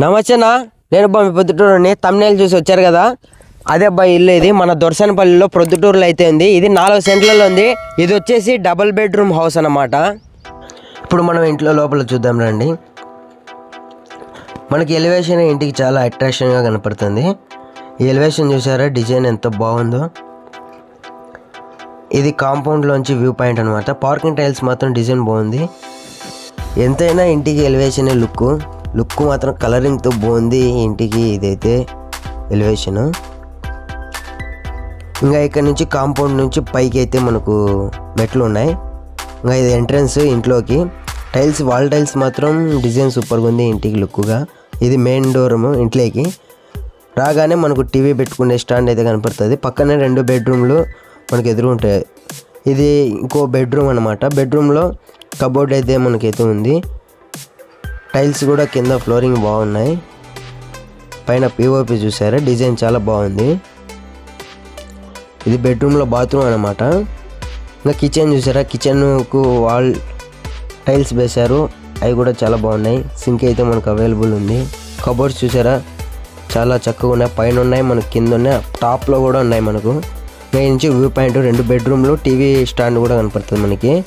నమస్తేనా? నేను అబ్బా మీ పొద్దుటూరుని తమ్నేలు చూసి వచ్చారు కదా? అదే అబ్బాయి ఇల్లు ఇది. మన దొరసనపల్లిలో ప్రొద్దుటూరులో అయితే ఉంది. ఇది నాలుగు సెంట్లలో ఉంది. ఇది వచ్చేసి డబుల్ బెడ్రూమ్ హౌస్ అన్నమాట. ఇప్పుడు మనం ఇంట్లో లోపల చూద్దాం రండి. మనకి ఎలివేషన్ ఇంటికి చాలా అట్రాక్షన్గా కనపడుతుంది. ఈ ఎలివేషన్ చూసారా? డిజైన్ ఎంత బాగుందో. ఇది కాంపౌండ్లోంచి వ్యూ పాయింట్ అనమాట పార్కింగ్ టైల్స్ మాత్రం డిజైన్ బాగుంది. ఎంతైనా ఇంటికి ఎలివేషన్ లుక్. లుక్ మాత్రం కలరింగ్తో బాగుంది ఇంటికి ఇదైతే ఎలివేషన్. ఇంకా ఇక్కడ నుంచి కాంపౌండ్ నుంచి పైకి అయితే మనకు మెట్లు ఉన్నాయి. ఇంకా ఇది ఎంట్రన్స్ ఇంట్లోకి. టైల్స్ వాల్ టైల్స్ మాత్రం డిజైన్ సూపర్గా ఉంది ఇంటికి లుక్గా ఇది మెయిన్ డోర్ ఇంట్లోకి. రాగానే మనకు టీవీ పెట్టుకునే స్టాండ్ అయితే కనపడుతుంది. పక్కనే రెండు బెడ్రూమ్లు మనకు ఎదురు ఉంటాయి. ఇది ఇంకో బెడ్రూమ్ అనమాట బెడ్రూమ్లో కబోర్డ్ అయితే మనకైతే ఉంది. టైల్స్ కూడా కింద ఫ్లోరింగ్ బాగున్నాయి. పైన పిఓపి చూసారా? డిజైన్ చాలా బాగుంది. ఇది బెడ్రూమ్లో బాత్రూమ్ అనమాట ఇంకా కిచెన్ చూసారా? కిచెన్కు వాల్ టైల్స్ వేశారు. అవి కూడా చాలా బాగున్నాయి. సింక్ అయితే మనకు అవైలబుల్ ఉంది. కబోర్డ్స్ చూసారా? చాలా చక్కగా ఉన్నాయి. పైన ఉన్నాయి మనకు కింద ఉన్నాయి టాప్లో కూడా ఉన్నాయి మనకు. మెయిన్ నుంచి వ్యూ పాయింట్ రెండు బెడ్రూమ్లు టీవీ స్టాండ్ కూడా కనపడుతుంది మనకి.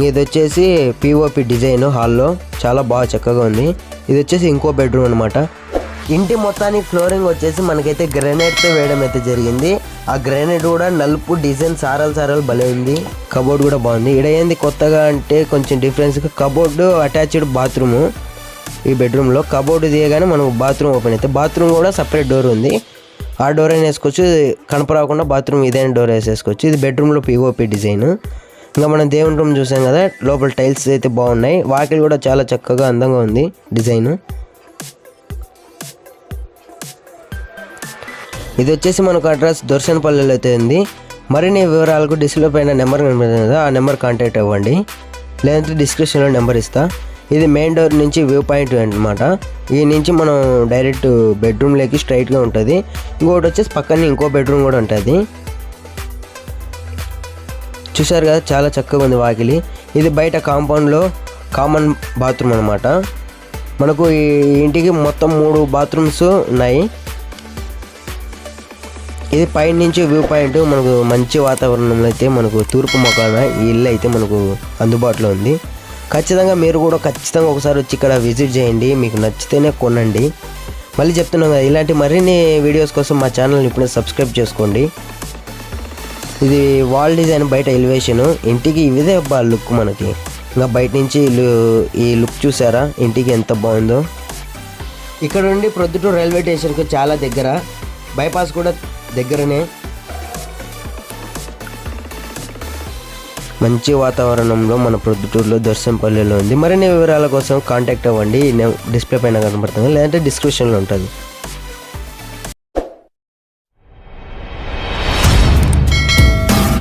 ఇది వచ్చేసి పిఓపి డిజైన్ హాల్లో. చాలా బాగా చక్కగా ఉంది. ఇది వచ్చేసి ఇంకో బెడ్రూమ్ అనమాట ఇంటి మొత్తానికి ఫ్లోరింగ్ వచ్చేసి మనకైతే గ్రానైట్తో వేయడం అయితే జరిగింది. ఆ గ్రానైట్ కూడా నలుపు డిజైన్ సారాలు సారాలు భలే ఉంది. కబోర్డ్ కూడా బాగుంది. ఇక్కడ ఏంది కొత్తగా అంటే కొంచెం డిఫరెన్స్ కబోర్డు అటాచ్డ్ బాత్రూము ఈ బెడ్రూమ్లో కబోర్డ్ తీయగానే మనకు బాత్రూమ్ ఓపెన్ అయితే బాత్రూమ్ కూడా సపరేట్ డోర్ ఉంది. ఆ డోర్ అయినా వేసుకోవచ్చు. కనపరాకుండా బాత్రూమ్ ఇదైన డోర్ వేసేసుకోవచ్చు. ఇది బెడ్రూమ్లో పిఓపి డిజైన్. ఇంకా మనం దేవుని రూమ్ చూసాం కదా లోపల టైల్స్ అయితే బాగున్నాయి. వాకిల్ కూడా చాలా చక్కగా అందంగా ఉంది డిజైన్. ఇది వచ్చేసి మనకు అడ్రస్ దొర్శనపల్లిలో అయితే ఉంది. మరిన్ని వివరాలకు డిస్ప్లే పైన నెంబర్ కనిపిస్తుంది కదా ఆ నెంబర్ కాంటాక్ట్ అవ్వండి. లేదంటే డిస్క్రిప్షన్లో నెంబర్ ఇస్తా. ఇది మెయిన్ డోర్ నుంచి వ్యూ పాయింట్ అనమాట ఈ నుంచి మనం డైరెక్ట్ బెడ్రూమ్లోకి స్ట్రైట్గా ఉంటుంది. ఇంకోటి వచ్చేసి పక్కనే ఇంకో బెడ్రూమ్ కూడా ఉంటుంది. చూసారు కదా చాలా చక్కగా ఉంది వాకిలి. ఇది బయట కాంపౌండ్లో కామన్ బాత్రూమ్ అనమాట మనకు ఈ ఇంటికి మొత్తం మూడు బాత్రూమ్స్ ఉన్నాయి. ఇది పైన నుంచి వ్యూ పాయింట్ మనకు మంచి వాతావరణంలో అయితే మనకు తూర్పు మొక్కన ఈ ఇల్లు అయితే మనకు అందుబాటులో ఉంది. ఖచ్చితంగా మీరు కూడా ఖచ్చితంగా ఒకసారి వచ్చి ఇక్కడ విజిట్ చేయండి. మీకు నచ్చితేనే కొనండి. మళ్ళీ చెప్తున్నాం కదా ఇలాంటి మరిన్ని వీడియోస్ కోసం మా ఛానల్ని ఇప్పుడే సబ్స్క్రైబ్ చేసుకోండి. ఇది వాల్ డిజైన్ బయట ఎలివేషన్ ఇంటికి ఇదే బాగా లుక్ మనకి. ఇంకా బయట నుంచి ఈ లుక్ చూసారా? ఇంటికి ఎంత బాగుందో. ఇక్కడ నుండి ప్రొద్దుటూరు రైల్వే స్టేషన్కి చాలా దగ్గర. బైపాస్ కూడా దగ్గరనే. మంచి వాతావరణంలో మన ప్రొద్దుటూరులో దర్శనపల్లిలో ఉంది. మరిన్ని వివరాల కోసం కాంటాక్ట్ అవ్వండి. డిస్ప్లే పైన కనబడుతుంది లేదంటే డిస్క్రిప్షన్లో ఉంటుంది.